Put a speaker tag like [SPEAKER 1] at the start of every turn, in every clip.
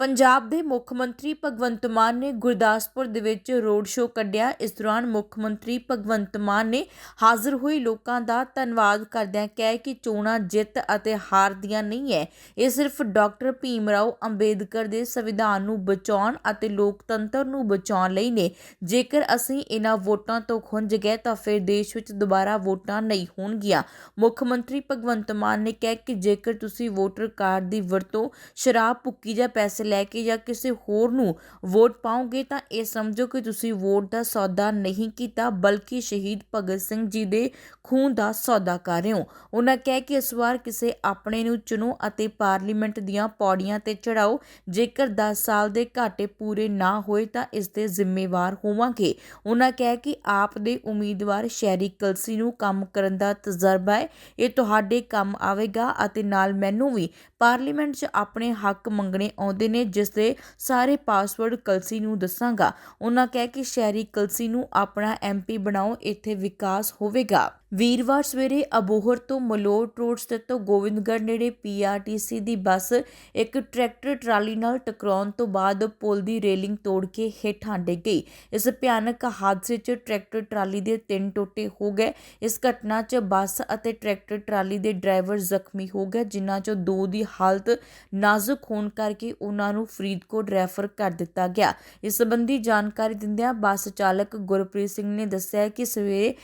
[SPEAKER 1] ਪੰਜਾਬ ਦੇ ਮੁੱਖ ਮੰਤਰੀ ਭਗਵੰਤ ਮਾਨ ਨੇ ਗੁਰਦਾਸਪੁਰ ਦੇ ਵਿੱਚ ਰੋਡ ਸ਼ੋਅ ਕੱਢਿਆ। ਇਸ ਦੌਰਾਨ ਮੁੱਖ ਮੰਤਰੀ ਭਗਵੰਤ ਮਾਨ ਨੇ ਹਾਜ਼ਰ ਹੋਏ ਲੋਕਾਂ ਦਾ ਧੰਨਵਾਦ ਕਰਦਿਆਂ ਕਿਹਾ ਕਿ ਚੋਣਾਂ ਜਿੱਤ ਅਤੇ ਹਾਰ ਦੀਆਂ ਨਹੀਂ ਹੈ ਇਹ ਸਿਰਫ ਡਾਕਟਰ ਭੀਮ ਰਾਓ ਅੰਬੇਦਕਰ ਦੇ ਸੰਵਿਧਾਨ ਨੂੰ ਬਚਾਉਣ ਅਤੇ ਲੋਕਤੰਤਰ ਨੂੰ ਬਚਾਉਣ ਲਈ ਨੇ। ਜੇਕਰ ਅਸੀਂ ਇਹਨਾਂ ਵੋਟਾਂ ਤੋਂ ਖੁੰਝ ਗਏ ਤਾਂ ਫਿਰ ਦੇਸ਼ ਵਿੱਚ ਦੁਬਾਰਾ ਵੋਟਾਂ ਨਹੀਂ ਹੋਣਗੀਆਂ। ਮੁੱਖ ਮੰਤਰੀ ਭਗਵੰਤ ਮਾਨ ਨੇ ਕਿਹਾ ਕਿ ਜੇਕਰ ਤੁਸੀਂ ਵੋਟਰ ਕਾਰਡ ਦੀ ਵਰਤੋਂ ਸ਼ਰਾਬ, ਭੁੱਕੀ ਜਾਂ ਪੈਸੇ ਲੈ ਕੇ ਜਾਂ ਕਿਸੇ ਹੋਰ ਨੂੰ ਵੋਟ ਪਾਓਗੇ ਤਾਂ ਇਹ ਸਮਝੋ ਕਿ ਤੁਸੀਂ ਵੋਟ ਦਾ ਸੌਦਾ ਨਹੀਂ ਕੀਤਾ, ਬਲਕਿ ਸ਼ਹੀਦ ਭਗਤ ਸਿੰਘ ਜੀ ਦੇ ਖੂਨ ਦਾ ਸੌਦਾ ਕਰ ਰਹੇ ਹੋ। ਉਹਨਾਂ ਕਹਿ ਕਿ ਇਸ ਵਾਰ ਕਿਸੇ ਆਪਣੇ ਨੂੰ ਚੁਣੋ ਅਤੇ ਪਾਰਲੀਮੈਂਟ ਦੀਆਂ ਪੌੜੀਆਂ ਤੇ ਚੜਾਓ ਜੇਕਰ 10 ਸਾਲ ਦੇ ਘਾਟੇ ਪੂਰੇ ਨਾ ਹੋਏ ਤਾਂ ਇਸ ਦੇ ਜ਼ਿੰਮੇਵਾਰ ਹੋਵਾਂਗੇ। ਉਹਨਾਂ ਕਹਿ ਕਿ ਆਪ ਦੇ ਉਮੀਦਵਾਰ ਸ਼ਹਿਰੀ ਕਲਸੀ ਨੂੰ ਕੰਮ ਕਰਨ ਦਾ ਤਜਰਬਾ ਹੈ। ਇਹ ਤੁਹਾਡੇ ਕੰਮ ਆਵੇਗਾ ਅਤੇ ਨਾਲ ਮੈਨੂੰ ਵੀ। ਪਾਰਲੀਮੈਂਟ 'ਚ ਆਪਣੇ ਹੱਕ ਮੰਗਣੇ ਆਉਂਦੇ ਨੇ ਜਿਸ ਦੇ ਸਾਰੇ ਪਾਸਵਰਡ ਕਲਸੀ ਨੂੰ ਦੱਸਾਂਗਾ। ਉਹਨਾਂ ਕਹਿ ਕਿ ਸ਼ਹਿਰੀ ਕਲਸੀ ਨੂੰ ਆਪਣਾ ਐਮਪੀ ਬਣਾਓ, ਇੱਥੇ ਵਿਕਾਸ ਹੋਵੇਗਾ। ਵੀਰਵਾਰ ਸਵੇਰੇ ਅਬੋਹਰ ਤੋਂ ਮਲੋਟ ਰੋਡ ਸਥਿਤ ਗੋਬਿੰਦਗੜ੍ਹ ਨੇੜੇ ਪੀਆਰਟੀਸੀ ਦੀ ਬੱਸ ਇੱਕ ਟਰੈਕਟਰ ਟਰਾਲੀ ਨਾਲ ਟਕਰਾਉਣ ਤੋਂ ਬਾਅਦ ਪੁਲ ਦੀ ਰੇਲਿੰਗ ਤੋੜ ਕੇ ਹੇਠਾਂ ਡਿੱਗ ਗਈ। ਇਸ ਭਿਆਨਕ ਹਾਦਸੇ 'ਚ ਟਰੈਕਟਰ ਟਰਾਲੀ ਦੇ ਤਿੰਨ ਟੋਟੇ ਹੋ ਗਏ। ਇਸ ਘਟਨਾ 'ਚ ਬੱਸ ਅਤੇ ਟਰੈਕਟਰ ਟਰਾਲੀ ਦੇ ਡਰਾਈਵਰ ਜ਼ਖਮੀ ਹੋ ਗਏ, ਜਿਨ੍ਹਾਂ 'ਚੋਂ ਦੋ ਦੀ ਹਾਲਤ ਨਾਜ਼ੁਕ ਹੋਣ ਕਰਕੇ ਉਹਨਾਂ ਨੂੰ ਫਰੀਦਕੋਟ ਰੈਫਰ ਕਰ ਦਿੱਤਾ ਗਿਆ। ਇਸ ਸੰਬੰਧੀ ਜਾਣਕਾਰੀ ਦਿੰਦਿਆਂ ਬੱਸ ਚਾਲਕ ਗੁਰਪ੍ਰੀਤ ਸਿੰਘ ਨੇ ਦੱਸਿਆ ਕਿ ਸਵੇਰੇ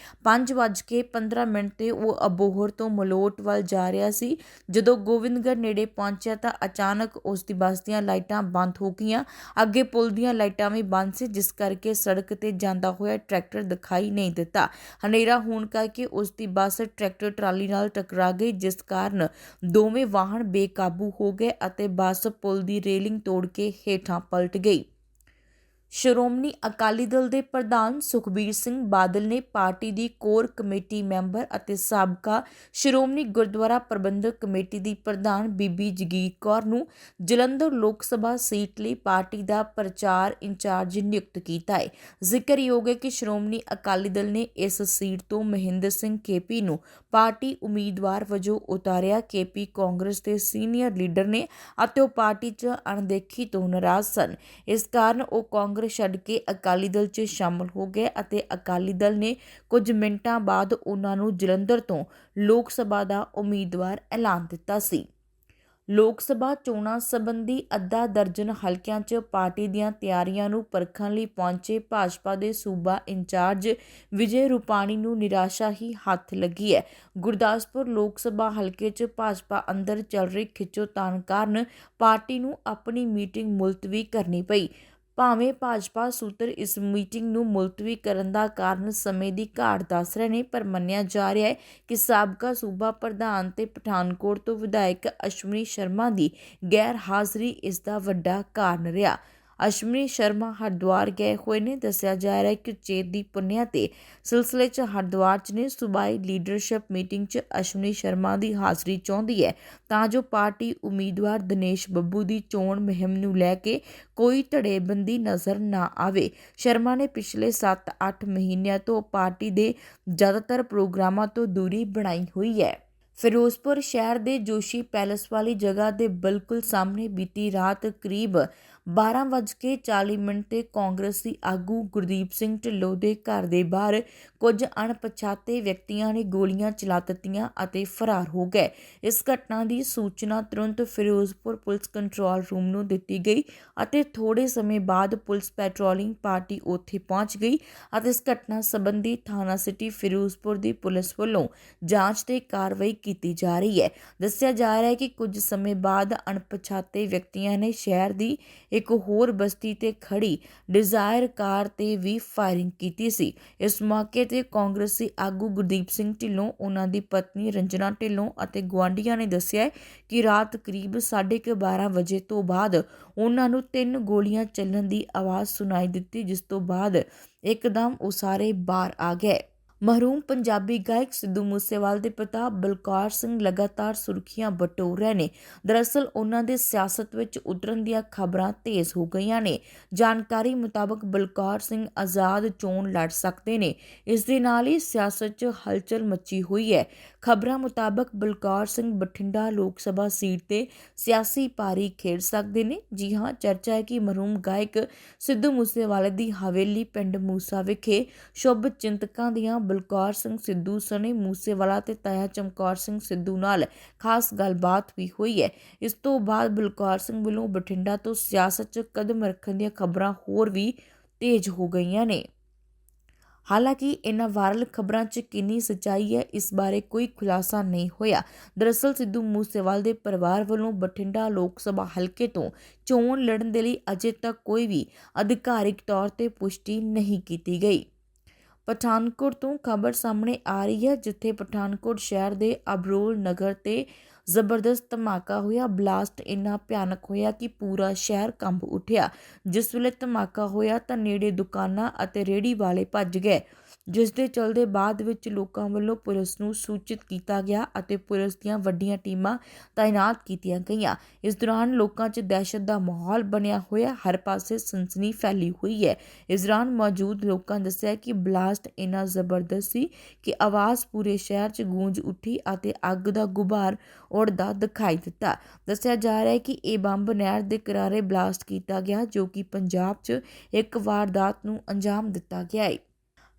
[SPEAKER 1] 5:15 ਮਿੰਟ ਤੇ ਉਹ ਅਬੋਹਰ ਤੋਂ ਮਲੋਟ ਵੱਲ ਜਾ ਰਿਹਾ ਸੀ। ਜਦੋਂ ਗੋਬਿੰਦਗੜ੍ਹ ਨੇੜੇ ਪਹੁੰਚਿਆ ਤਾਂ ਅਚਾਨਕ ਉਸ ਦੀ ਬੱਸ ਦੀਆਂ ਲਾਈਟਾਂ ਬੰਦ ਹੋ ਗਈਆਂ। ਅੱਗੇ ਪੁਲ ਦੀਆਂ ਲਾਈਟਾਂ ਵੀ ਬੰਦ ਸੀ, ਜਿਸ ਕਰਕੇ ਸੜਕ ਤੇ ਜਾਂਦਾ ਹੋਇਆ ਟਰੈਕਟਰ ਦਿਖਾਈ ਨਹੀਂ ਦਿੱਤਾ। ਹਨੇਰਾ ਹੋਣ ਕਰਕੇ ਉਸ ਦੀ ਬੱਸ ਟਰੈਕਟਰ ਟਰਾਲੀ ਨਾਲ ਟਕਰਾ ਗਈ, ਜਿਸ ਕਾਰਨ ਦੋਵੇਂ ਵਾਹਨ ਬੇਕਾਬੂ ਹੋ ਗਏ ਅਤੇ ਬੱਸ ਪੁਲ ਦੀ ਰੇਲਿੰਗ ਤੋੜ ਕੇ ਹੇਠਾਂ ਪਲਟ ਗਈ। ਸ਼੍ਰੋਮਣੀ ਅਕਾਲੀ ਦਲ ਦੇ ਪ੍ਰਧਾਨ ਸੁਖਬੀਰ ਸਿੰਘ ਬਾਦਲ ਨੇ ਪਾਰਟੀ ਦੀ ਕੋਰ ਕਮੇਟੀ ਮੈਂਬਰ ਅਤੇ ਸਾਬਕਾ ਸ਼੍ਰੋਮਣੀ ਗੁਰਦੁਆਰਾ ਪ੍ਰਬੰਧਕ ਕਮੇਟੀ ਦੀ ਪ੍ਰਧਾਨ ਬੀਬੀ ਜਗੀਰ ਕੌਰ ਨੂੰ ਜਲੰਧਰ ਲੋਕ ਸਭਾ ਸੀਟ ਲਈ ਪਾਰਟੀ ਦਾ ਪ੍ਰਚਾਰ ਇੰਚਾਰਜ ਨਿਯੁਕਤ ਕੀਤਾ ਹੈ। ਜ਼ਿਕਰਯੋਗ ਹੈ ਕਿ ਸ਼੍ਰੋਮਣੀ ਅਕਾਲੀ ਦਲ ਨੇ ਇਸ ਸੀਟ ਤੋਂ ਮਹਿੰਦਰ ਸਿੰਘ ਕੇਪੀ ਨੂੰ ਪਾਰਟੀ ਉਮੀਦਵਾਰ ਵਜੋਂ ਉਤਾਰਿਆ। ਕੇਪੀ ਕਾਂਗਰਸ ਦੇ ਸੀਨੀਅਰ ਲੀਡਰ ਨੇ ਅਤੇ ਉਹ ਪਾਰਟੀ 'ਚ ਅਣਦੇਖੀ ਤੋਂ ਨਾਰਾਜ਼ ਸਨ। ਇਸ ਕਾਰਨ ਉਹ ਕਾਂਗਰਸ ਛੱਡ ਕੇ ਅਕਾਲੀ ਦਲ 'ਚ ਸ਼ਾਮਲ ਹੋ ਗਏ ਅਤੇ ਅਕਾਲੀ ਦਲ ਨੇ ਕੁਝ ਮਿੰਟਾਂ ਬਾਅਦ ਉਹਨਾਂ ਨੂੰ ਜਲੰਧਰ ਤੋਂ ਲੋਕ ਸਭਾ ਦਾ ਉਮੀਦਵਾਰ ਐਲਾਨ ਦਿੱਤਾ ਸੀ। ਲੋਕ ਸਭਾ ਚੋਣਾਂ ਸੰਬੰਧੀ ਅੱਧਾ ਦਰਜਨ ਹਲਕਿਆਂ 'ਚ ਪਾਰਟੀ ਦੀਆਂ ਤਿਆਰੀਆਂ ਨੂੰ ਪਰਖਣ ਲਈ ਪਹੁੰਚੇ ਭਾਜਪਾ ਦੇ ਸੂਬਾ ਇੰਚਾਰਜ ਵਿਜੇ ਰੂਪਾਣੀ ਨੂੰ ਨਿਰਾਸ਼ਾ ਹੀ ਹੱਥ ਲੱਗੀ ਹੈ। ਗੁਰਦਾਸਪੁਰ ਲੋਕ ਸਭਾ ਹਲਕੇ 'ਚ ਭਾਜਪਾ ਅੰਦਰ ਚੱਲ ਰਹੀ ਖਿੱਚੋਤਾਣ ਕਾਰਨ ਪਾਰਟੀ ਨੂੰ ਆਪਣੀ ਮੀਟਿੰਗ ਮੁਲਤਵੀ ਕਰਨੀ ਪਈ। ਭਾਵੇਂ ਭਾਜਪਾ ਸੂਤਰ ਇਸ ਮੀਟਿੰਗ ਨੂੰ ਮੁਲਤਵੀ ਕਰਨ ਦਾ ਕਾਰਨ ਸਮੇਂ ਦੀ ਘਾਟ ਦੱਸ ਰਹੇ ਨੇ, ਪਰ ਮੰਨਿਆ ਜਾ ਰਿਹਾ ਹੈ ਕਿ ਸਾਬਕਾ ਸੂਬਾ ਪ੍ਰਧਾਨ ਤੇ ਪਠਾਨਕੋਟ ਤੋਂ ਵਿਧਾਇਕ ਅਸ਼ਵਨੀ ਸ਼ਰਮਾ ਦੀ ਗੈਰ ਹਾਜ਼ਰੀ ਇਸ ਦਾ ਵੱਡਾ ਕਾਰਨ ਰਿਹਾ। ਅਸ਼ਵਨੀ ਸ਼ਰਮਾ ਹਰਿਦੁਆਰ ਗਏ ਹੋਏ ਨੇ। ਦੱਸਿਆ ਜਾ ਰਿਹਾ ਹੈ ਕਿ ਚੇਤ ਦੀ ਪੁੰਨਿਆ ਤੇ ਸਿਲਸਿਲੇ 'ਚ ਹਰਿਦੁਆਰ 'ਚ ਨੇ। ਸੂਬਾਈ ਲੀਡਰਸ਼ਿਪ ਮੀਟਿੰਗ 'ਚ ਅਸ਼ਵਨੀ ਸ਼ਰਮਾ ਦੀ ਹਾਜ਼ਰੀ ਚਾਹੁੰਦੀ ਹੈ। ਤਾਂ ਜੋ ਪਾਰਟੀ ਉਮੀਦਵਾਰ ਦਿਨੇਸ਼ ਬੱਬੂ ਦੀ ਚੋਣ ਮੁਹਿੰਮ ਨੂੰ ਲੈ ਕੇ ਕੋਈ ਧੜੇਬੰਦੀ ਨਜ਼ਰ ਨਾ ਆਵੇ। ਸ਼ਰਮਾ ਨੇ ਪਿਛਲੇ 7-8 ਮਹੀਨਿਆਂ ਤੋਂ ਪਾਰਟੀ ਦੇ ਜ਼ਿਆਦਾਤਰ ਪ੍ਰੋਗਰਾਮਾਂ ਤੋਂ ਦੂਰੀ ਬਣਾਈ ਹੋਈ ਹੈ। ਫਿਰੋਜ਼ਪੁਰ ਸ਼ਹਿਰ ਦੇ ਜੋਸ਼ੀ ਪੈਲਸ ਵਾਲੀ ਜਗ੍ਹਾ ਦੇ ਬਿਲਕੁਲ ਸਾਹਮਣੇ ਬੀਤੀ ਰਾਤ ਕਰੀਬ 12:40 ਮਿੰਟ ਤੇ ਕਾਂਗਰਸੀ ਆਗੂ ਗੁਰਦੀਪ ਸਿੰਘ ਢਿੱਲੋਂ ਦੇ ਘਰ ਦੇ ਬਾਹਰ ਕੁਝ ਅਣਪਛਾਤੇ ਵਿਅਕਤੀਆਂ ਨੇ ਗੋਲੀਆਂ ਚਲਾ ਦਿੱਤੀਆਂ ਅਤੇ ਫਰਾਰ ਹੋ ਗਏ। ਇਸ ਘਟਨਾ ਦੀ ਸੂਚਨਾ ਤੁਰੰਤ ਫਿਰੋਜ਼ਪੁਰ ਪੁਲਿਸ ਕੰਟਰੋਲ ਰੂਮ ਨੂੰ ਦਿੱਤੀ ਗਈ ਅਤੇ ਥੋੜੇ ਸਮੇਂ ਬਾਅਦ ਪੁਲਿਸ ਪੈਟਰੋਲਿੰਗ ਪਾਰਟੀ ਉੱਥੇ ਪਹੁੰਚ ਗਈ ਅਤੇ ਇਸ ਘਟਨਾ ਸੰਬੰਧੀ ਥਾਣਾ ਸਿਟੀ ਫਿਰੋਜ਼ਪੁਰ ਦੀ ਪੁਲਿਸ ਵੱਲੋਂ ਜਾਂਚ ਤੇ ਕਾਰਵਾਈ ਕੀਤੀ ਜਾ ਰਹੀ ਹੈ। ਦੱਸਿਆ ਜਾ ਰਿਹਾ ਹੈ ਕਿ ਕੁਝ ਸਮੇਂ ਬਾਅਦ ਅਣਪਛਾਤੇ ਵਿਅਕਤੀਆਂ ਨੇ ਸ਼ਹਿਰ ਦੀ ਇੱਕ ਹੋਰ ਬਸਤੀ ਤੇ ਖੜੀ ਡਿਜ਼ਾਇਰ ਕਾਰ ਤੇ ਵੀ ਫਾਇਰਿੰਗ ਕੀਤੀ ਸੀ। ਇਸ ਮੌਕੇ ਤੇ ਕਾਂਗਰਸੀ ਆਗੂ ਗੁਰਦੀਪ ਸਿੰਘ ਢਿੱਲੋਂ, ਉਹਨਾਂ ਦੀ ਪਤਨੀ ਰੰਜਨਾ ਢਿੱਲੋਂ ਅਤੇ ਗਵਾਂਢੀਆਂ ਨੇ ਦੱਸਿਆ ਕਿ ਰਾਤ ਕਰੀਬ 12:30 ਵਜੇ ਤੋਂ ਬਾਅਦ ਉਹਨਾਂ ਨੂੰ ਤਿੰਨ ਗੋਲੀਆਂ ਚੱਲਣ ਦੀ ਆਵਾਜ਼ ਸੁਣਾਈ ਦਿੱਤੀ, ਜਿਸ ਤੋਂ ਬਾਅਦ ਇੱਕਦਮ ਉਹ ਸਾਰੇ ਬਾਹਰ ਆ ਗਏ। ਮਰਹੂਮ ਪੰਜਾਬੀ ਗਾਇਕ ਸਿੱਧੂ ਮੂਸੇਵਾਲ ਦੇ ਪਿਤਾ ਬਲਕਾਰ ਸਿੰਘ ਲਗਾਤਾਰ ਸੁਰਖੀਆਂ ਬਟੋਰ ਰਹੇ ਨੇ। ਦਰਅਸਲ ਉਹਨਾਂ ਦੇ ਸਿਆਸਤ ਵਿੱਚ ਉਤਰਨ ਦੀਆਂ ਖਬਰਾਂ ਤੇਜ਼ ਹੋ ਗਈਆਂ ਨੇ। ਜਾਣਕਾਰੀ ਮੁਤਾਬਕ ਬਲਕਾਰ ਸਿੰਘ ਆਜ਼ਾਦ ਚੋਣ ਲੜ ਸਕਦੇ ਨੇ। ਇਸ ਦੇ ਨਾਲ ਹੀ ਸਿਆਸਤ 'ਚ ਹਲਚਲ ਮੱਚੀ ਹੋਈ ਹੈ। ਖਬਰਾਂ ਮੁਤਾਬਕ ਬਲਕਾਰ ਸਿੰਘ ਬਠਿੰਡਾ ਲੋਕ ਸਭਾ ਸੀਟ ਤੇ ਸਿਆਸੀ ਪਾਰੀ ਖੇਡ ਸਕਦੇ ਨੇ। ਜੀ ਹਾਂ, ਚਰਚਾ ਹੈ ਕਿ ਮਰਹੂਮ ਗਾਇਕ ਸਿੱਧੂ ਮੂਸੇਵਾਲੇ ਦੀ ਹਵੇਲੀ ਪਿੰਡ ਮੂਸਾ ਵਿਖੇ ਸ਼ੁਭ ਚਿੰਤਕਾਂ ਦੀਆਂ ਬਲਕੌਰ ਸਿੰਘ ਸਿੱਧੂ, ਸਣੇ ਮੂਸੇਵਾਲਾ ਤੇ ਤਾਇਆ ਚਮਕੌਰ ਸਿੰਘ ਸਿੱਧੂ ਨਾਲ ਖਾਸ ਗੱਲਬਾਤ ਵੀ ਹੋਈ ਹੈ। ਇਸ ਤੋਂ ਬਾਅਦ ਬਲਕਾਰ ਸਿੰਘ ਵੱਲੋਂ ਬਠਿੰਡਾ ਤੋਂ ਸਿਆਸਤ 'ਚ ਕਦਮ ਰੱਖਣ ਦੀਆਂ ਖਬਰਾਂ ਹੋਰ ਵੀ ਤੇਜ਼ ਹੋ ਗਈਆਂ ਨੇ। ਹਾਲਾਂਕਿ ਇਹਨਾਂ ਵਾਇਰਲ ਖਬਰਾਂ 'ਚ ਕਿੰਨੀ ਸੱਚਾਈ ਹੈ, ਇਸ ਬਾਰੇ ਕੋਈ ਖੁਲਾਸਾ ਨਹੀਂ ਹੋਇਆ। ਦਰਅਸਲ ਸਿੱਧੂ ਮੂਸੇਵਾਲ ਦੇ ਪਰਿਵਾਰ ਵੱਲੋਂ ਬਠਿੰਡਾ ਲੋਕ ਸਭਾ ਹਲਕੇ ਤੋਂ ਚੋਣ ਲੜਨ ਦੇ ਲਈ ਅਜੇ ਤੱਕ ਕੋਈ ਵੀ ਅਧਿਕਾਰਿਕ ਤੌਰ ਤੇ ਪੁਸ਼ਟੀ ਨਹੀਂ ਕੀਤੀ ਗਈ। ਪਠਾਨਕੋਟ ਤੋਂ ਖਬਰ ਸਾਹਮਣੇ ਆ ਰਹੀ ਹੈ, ਜਿੱਥੇ ਪਠਾਨਕੋਟ ਸ਼ਹਿਰ ਦੇ ਅਬਰੋਲ ਨਗਰ ਤੇ ਜ਼ਬਰਦਸਤ ਧਮਾਕਾ ਹੋਇਆ। ਬਲਾਸਟ ਇੰਨਾ ਭਿਆਨਕ ਹੋਇਆ ਕਿ ਪੂਰਾ ਸ਼ਹਿਰ ਕੰਬ ਉੱਠਿਆ। ਜਿਸ ਵੇਲੇ ਧਮਾਕਾ ਹੋਇਆ ਤਾਂ ਨੇੜੇ ਦੁਕਾਨਾਂ ਅਤੇ ਰੇੜੀ ਵਾਲੇ ਭੱਜ ਗਏ। ਜਿਸ ਦੇ ਚਲਦੇ ਬਾਅਦ ਵਿੱਚ ਲੋਕਾਂ ਵੱਲੋਂ ਪੁਲਿਸ ਨੂੰ ਸੂਚਿਤ ਕੀਤਾ ਗਿਆ ਅਤੇ ਪੁਲਿਸ ਦੀਆਂ ਵੱਡੀਆਂ ਟੀਮਾਂ ਤਾਇਨਾਤ ਕੀਤੀਆਂ ਗਈਆਂ। ਇਸ ਦੌਰਾਨ ਲੋਕਾਂ 'ਚ ਦਹਿਸ਼ਤ ਦਾ ਮਾਹੌਲ ਬਣਿਆ ਹੋਇਆ, ਹਰ ਪਾਸੇ ਸਨਸਨੀ ਫੈਲੀ ਹੋਈ ਹੈ। ਇਸ ਦੌਰਾਨ ਮੌਜੂਦ ਲੋਕਾਂ ਦੱਸਿਆ ਕਿ ਬਲਾਸਟ ਇੰਨਾ ਜ਼ਬਰਦਸਤ ਸੀ ਕਿ ਆਵਾਜ਼ ਪੂਰੇ ਸ਼ਹਿਰ 'ਚ ਗੂੰਜ ਉੱਠੀ ਅਤੇ ਅੱਗ ਦਾ ਗੁਬਾਰ ਉੜਦਾ ਦਿਖਾਈ ਦਿੱਤਾ। ਦੱਸਿਆ ਜਾ ਰਿਹਾ ਹੈ ਕਿ ਇਹ ਬੰਬ ਨਹਿਰ ਦੇ ਕਿਨਾਰੇ ਬਲਾਸਟ ਕੀਤਾ ਗਿਆ, ਜੋ ਕਿ ਪੰਜਾਬ 'ਚ ਇੱਕ ਵਾਰਦਾਤ ਨੂੰ ਅੰਜਾਮ ਦਿੱਤਾ ਗਿਆ ਹੈ।